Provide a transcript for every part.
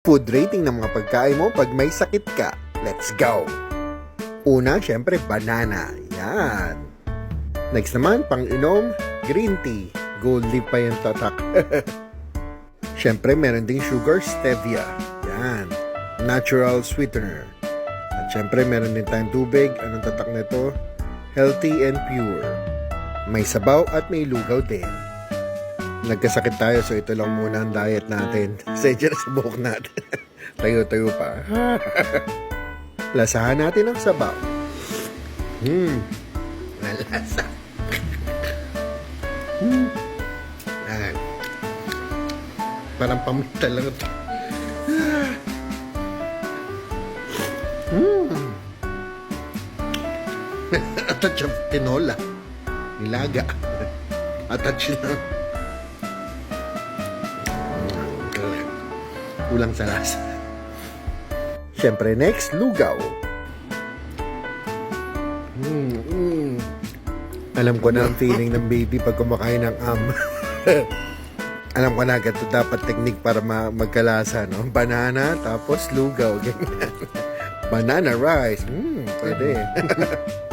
Food rating ng mga pagkain mo pag may sakit ka. Let's go! Una, syempre, banana. Yan. Next naman, pang inom, green tea. Gold leaf pa yung tatak. syempre, meron ding sugar, stevia. Yan. Natural sweetener. At syempre, meron din tayong tubig. Anong tatak nito? Healthy and pure. May sabaw at may lugaw din. Nagkasakit tayo so ito lang muna ang diet natin. Sadya na sa buhok natin. Tayo-tayo pa. Lasahan natin ang sabaw. Hmm. Nalasa. hmm. Yan. Parang paminta lang ito. hmm. Attach of tinola. Nilaga. Attach lang. Kulang sa lasa. Siyempre, next, lugaw. Mm, mm. Alam ko na ang feeling ng baby pag kumakain ng am. Alam ko na agad ito dapat technique para ma- magkalasa, no? Banana, tapos lugaw, ganyan. Banana rice, mm, pwede.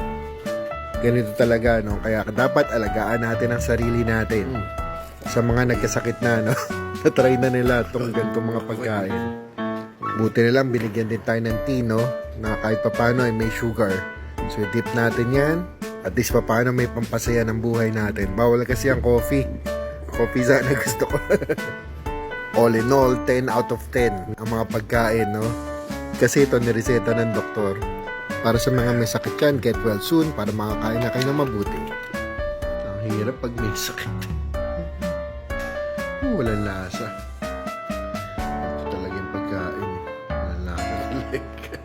Ganito talaga, no? Kaya dapat alagaan natin ang sarili natin. Sa mga nagkasakit na, no? Na-try na nila itong ganitong mga pagkain. Buti na lang, binigyan din tayo ng tea, no? Na kahit papano ay may sugar. So, dip natin yan. At least papano may pampasaya ng buhay natin. Bawal kasi ang coffee. Coffee sana gusto ko. all in all, 10 out of 10 ang mga pagkain, no? Kasi ito nireseta ng doktor. Para sa mga may sakit yan, get well soon para makakain na kayo na mabuti. Ang hirap pag may sakit. Walang lasa. Ito talaga yung pagkain. Walang lasa.